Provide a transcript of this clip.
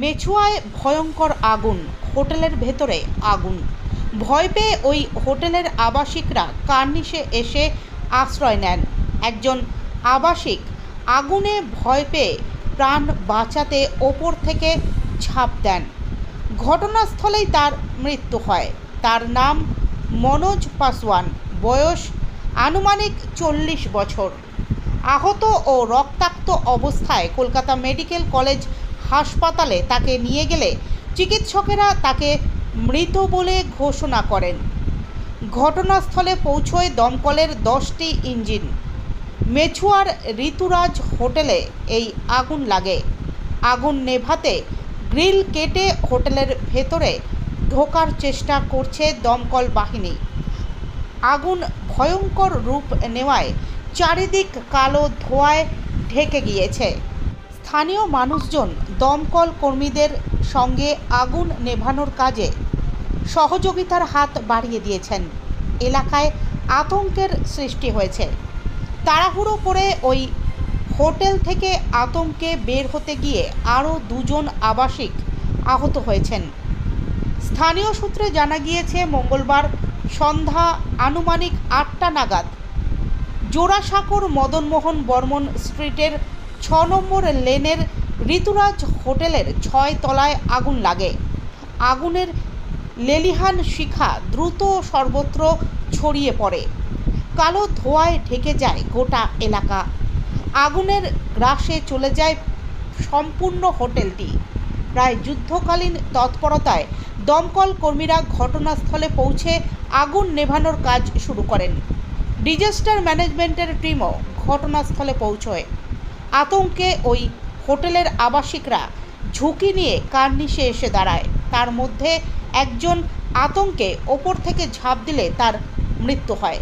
মেছুয়ায় ভয়ঙ্কর আগুন, হোটেলের ভেতরে আগুন। ভয় পেয়ে ওই হোটেলের আবাসিকরা কার্নিশে এসে আশ্রয় নেন। একজন আবাসিক আগুনে ভয় পেয়ে প্রাণ বাঁচাতে ওপর থেকে ঝাঁপ দেন। ঘটনাস্থলেই তার মৃত্যু হয়। তার নাম মনোজ পাসওয়ান। বয়স আনুমানিক চল্লিশ বছর। আহত ও রক্তাক্ত অবস্থায় কলকাতা মেডিকেল কলেজ হাসপাতালে তাকে নিয়ে গেলে চিকিৎসকেরা তাকে মৃত বলে ঘোষণা করেন। ঘটনাস্থলে পৌঁছয় দমকলের দশটি ইঞ্জিন। মেছুয়ার ঋতুরাজ হোটেলে এই আগুন লাগে। আগুন নেভাতে গ্রিল কেটে হোটেলের ভেতরে ঢোকার চেষ্টা করছে দমকল বাহিনী। আগুন ভয়ঙ্কর রূপ নেওয়ায় চারিদিক কালো ধোঁয়ায় ঢেকে গিয়েছে। স্থানীয় মানুষজন দমকল কর্মীদের সঙ্গে আগুন নেভানোর কাজে সহযোগিতার হাত বাড়িয়ে দিয়েছেন। এলাকায় আতঙ্কের সৃষ্টি হয়েছে। তাড়াহুড়ো করে ওই হোটেল থেকে আতঙ্কে বের হতে গিয়ে আরও দুজন আবাসিক আহত হয়েছেন। স্থানীয় সূত্রে জানা গিয়েছে, মঙ্গলবার সন্ধ্যা আনুমানিক আটটা নাগাদ জোড়াসাঁকোর মদনমোহন বর্মন স্ট্রিটের ছ নম্বর লেনের ঋতুরাজ হোটেলের ছয় তলায় আগুন লাগে। আগুনের লেলিহান শিখা দ্রুত সর্বত্র ছড়িয়ে পড়ে। কালো ধোঁয়ায় ঢেকে যায় গোটা এলাকা। আগুনের গ্রাসে চলে যায় সম্পূর্ণ হোটেলটি। প্রায় যুদ্ধকালীন তৎপরতায় দমকল কর্মীরা ঘটনাস্থলে পৌঁছে আগুন নেভানোর কাজ শুরু করেন। ডিজাস্টার ম্যানেজমেন্টের টিমও ঘটনাস্থলে পৌঁছয়। আতঙ্কে ওই হোটেলের আবাসিকরা ঝুঁকি নিয়ে কার কার্নিশে এসে দাঁড়ায়। তার মধ্যে একজন আতঙ্কে ওপর থেকে ঝাঁপ দিলে তার মৃত্যু হয়।